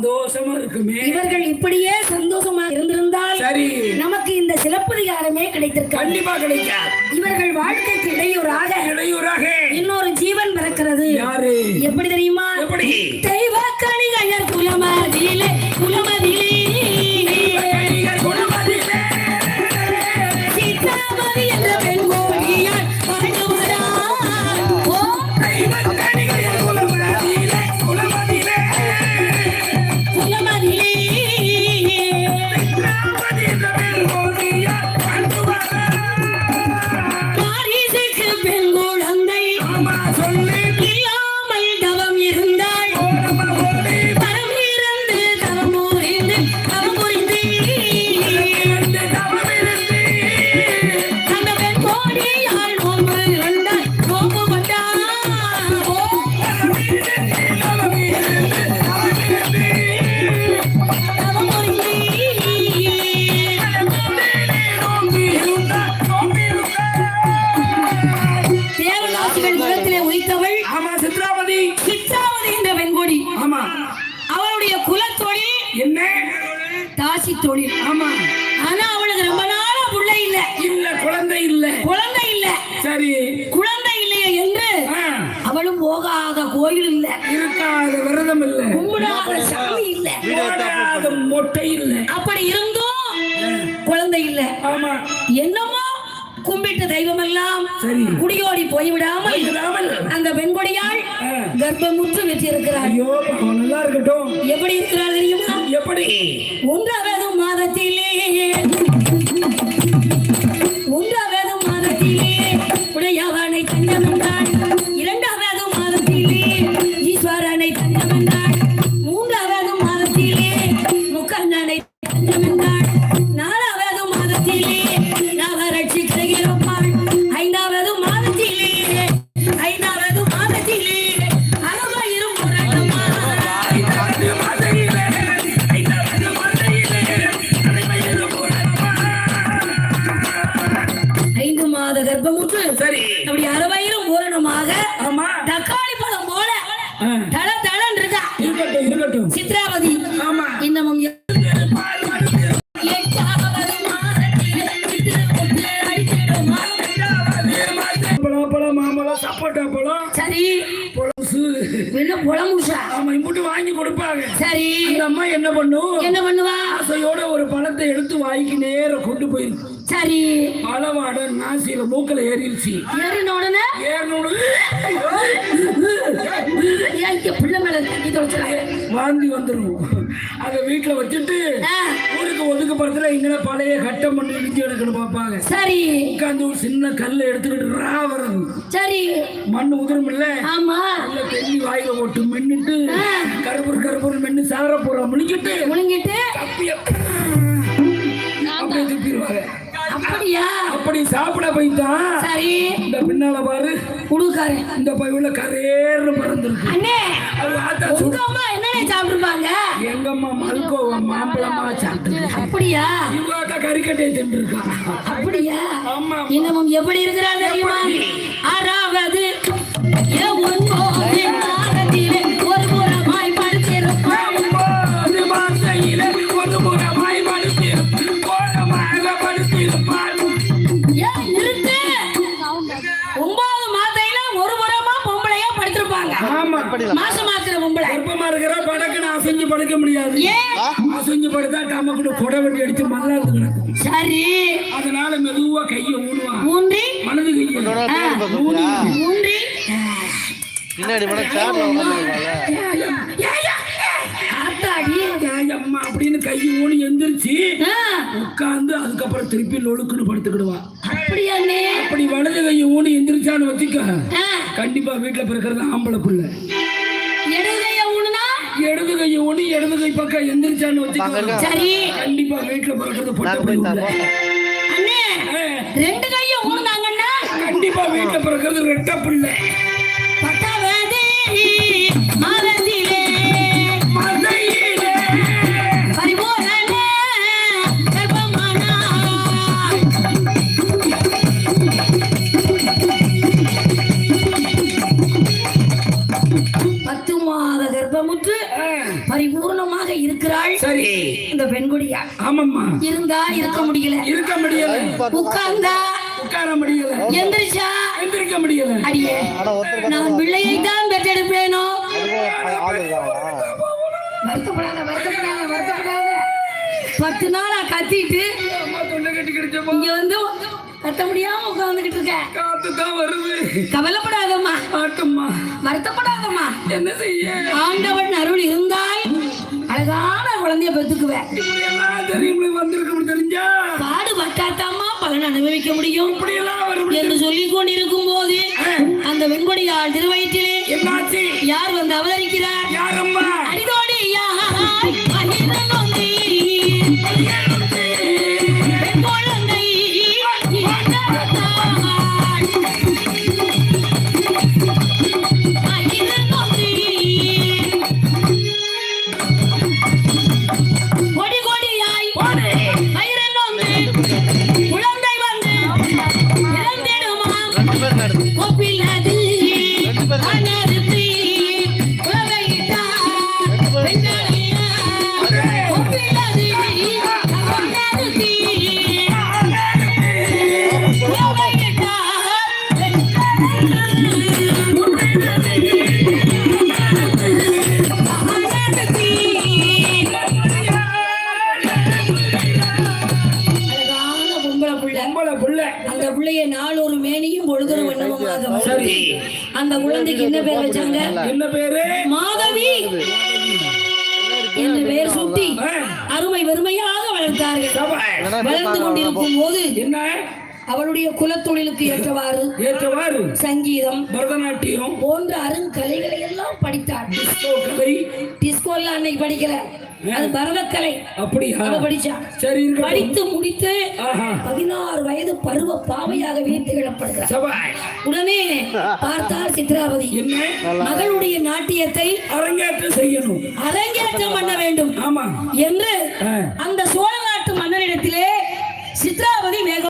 சந்தோஷமா இருக்குமே. இவர்கள் இப்படியே சந்தோஷமா இருந்திருந்தால் சரி. நமக்கு இந்த சிலப்பதிகாரமே கிடைத்திருக்காது. கண்டிப்பா கிடைக்காது. இவர்கள் வாழ்க்கைக்கு இடையூறாக இடையூறாக. இன்னொரு ஜீவன் பிறக்கிறது. யாரு? எப்படி தெரியுமா? எப்படி? தெய்வ கணிகையர் குலமதியிலே தேவதாசிகள் குலத்திலே உதித்தவள் ஆமா சித்ராவதி என்ற பெண்கொடி. ஆமா. அவளுடைய குலத்தொழில் என்ன? தாசி தொழில். ஆமா. ஆனா அவளுக்கு ரொம்ப நாளா புள்ள இல்ல. இல்ல குழந்தை இல்ல. குழந்தை இல்ல. சரி. குழந்தை இல்லையே என்று அவளும் போகாத கோயில் இல்ல. இருக்காத விரதம் இல்ல. கும்பிடாத கும்பிட்ட தெய்வம் எல்லாம் சரி. குடியோடி போய்விடாமல் அந்த பெண்கொடியாள் ஆ. கர்ப்பமுற்று அவன் நல்லா இருக்கட்டும். எப்படி இருக்கிறாள் தெரியுமா? எப்படி? ஒன்றாவது மாதத்திலே. கர்ப்பமுற்று சரி. அப்படி அறுபயிரம் பூரணமாக ஆமா. தக்காளி பழம் போல தள தளன் இருக்கா? இருக்கட்டும் இருக்கட்டும். சித்ராவதி ஆமா. இன்னமும் சப்போட்டா பழம். சரி. என்ன புலமுஷா ஆமா இம்புட்டு வாங்கி கொடுப்பாங்க. சரி. அம்மா என்ன பண்ணும்? என்ன பண்ணுவா? ஆசையோட ஒரு பழத்தை எடுத்து வாய்க்கு நேர கொண்டு போயிருக்கு சரி. பழவாட நாசியில மூக்கல ஏறிடுச்சு. ஏறின உடனே? ஏன் இங்க பிள்ளை மேல தண்ணி வாந்தி வந்துடும் அதை வீட்டுல வச்சுட்டு ஊருக்கு ஒதுக்கப்புறத்துல இங்கே பழைய கட்டம் பண்ணி இடிச்சு எடுக்கணும் பார்ப்பாங்க. சரி. உட்காந்து ஒரு சின்ன கல்லை எடுத்துக்கிட்டு ராவரம் சரி. மண் உதிரும் இல்ல? ஆமா. நல்ல தென்னி வாயில போட்டு மென்னுட்டு கருப்பூர் கருப்பூர் மென்னு சார போற முழிக்கிட்டு முழுங்கிட்டு அப்படியே துப்பிடுவாங்க அப்படியா? அப்படி சாப்பிட போய்தான் சரி. இந்த பின்னால பாரு. குடுக்காரு இந்த பையுள்ள கரேர்னு பறந்துருக்கு. அண்ணே உங்க அம்மா என்னென்ன சாப்பிட்டுருப்பாங்க? எங்கம்மா மல்கோவா மாம்பழமா சாப்பிட்டு அப்படியா? இவாட்டா கறிக்கட்டையை தின்றுருக்கா அப்படியா? ஆமா இன்னமும் எப்படி இருக்கிறார் தெரியுமா? ஆறாவது படுத்திருப்பாங்க ஆமா மாசமாக்குற பொம்பளை கர்ப்பமா இருக்கிற அசைஞ்சு படுக்க முடியாது. அசைஞ்சு படுத்தா டமக்குன்னு அடிச்சு மல்லாந்து கிடக்கும். சரி. அதனால மெதுவா கையை ஊனுவான் ஊன்றி? மனது கையை. ஊனி ஊன்றி. பின்னாடி சேர்ல அம்மா. அப்படின்னு கையை ஊனி எந்திரிச்சு உட்கார்ந்து அதுக்கப்புறம் திருப்பி லொழுக்குன்னு படுத்துக்கிடுவான் அப்படியா அண்ணே அப்படி வலது கையை ஊனி எந்திரிச்சான்னு வச்சுக்க. கண்டிப்பா வீட்டுல பிறக்கிறது ஆம்பளை புள்ள. இடது கையை ஊனி இடது கை பக்கம் எந்திரிச்சான்னு வச்சுக்க. சரி. கண்டிப்பா வீட்டுல பிறக்கிறது பொட்டை ரெண்டு கைய ஊனுனாங்கன்னா கண்டிப்பா வீட்டுல பிறக்கிறது ரெட்ட பிள்ளை. ஆமாம்மா. இருந்தா இருக்க முடியல. இருக்க முடியல. உட்கார்ந்தா உட்கார முடியல. எந்திரிச்சா எந்திரிக்க முடியல. அடியே நான் பிள்ளையை தான் பெற்றெடுப்பேனோ? வருத்தப்படாத வருத்தப்படாத வருத்தப்படாத. பத்து நாளா கத்திட்டு அம்மா தொண்டை கட்டி கிடைச்சப்போ இங்க வந்து கத்த முடியாம உட்கார்ந்துகிட்டு இருக்க. காத்து தான் வருது. கவலைப்படாதம்மா. ஆட்டும்மா. வருத்தப்படாதம்மா. என்ன செய்ய? ஆண்டவன் அருள் இருந்தால் அழகான குழந்தைய இப்படியெல்லாம் தெரியும் வந்திருக்கும் தெரிஞ்சா? பாடுபட்டாத்தாம்மா பலன் அனுபவிக்க முடியும். என்று சொல்லிக் கொண்டிருக்கும் போது அந்த வெண்கொடியாள் திருவயிற்றிலே யார் வந்து அவதரிக்கிறார்? அந்த குழந்தைக்கு என்ன பேர் வச்சாங்க? என்ன பேரு? மாதவி. என்று பெயர் சுட்டி? அருமை வெறுமையாக வளர்த்தார்கள். வளர்ந்து கொண்டிருக்கும் போது என்ன? அவளுடைய குலத்தொழிலுக்கு ஏற்றவாறு ஏற்றவாறு சங்கீதம் பரதநாட்டியம் போன்ற அருங்கலைகளை எல்லாம் படித்தாள். டிஸ்கோ கதை டிஸ்கோ எல்லாம் அன்னைக்கு படிக்கல. அது பரதக்கலை. அப்படியா? படிச்சா. சரி. படித்து முடித்து. பதினாறு வயது பருவ பாவையாக வீழ்த்து கிடப்படுகிறார். உடனே பார்த்தால் சித்ராவதி. என்ன? மகளுடைய நாட்டியத்தை அரங்கேற்றம் செய்யணும். அரங்கேற்றம் பண்ண வேண்டும். ஆமா. என்று. அந்த சோழ நாட்டு மன்னரிடத்திலே சித்ரா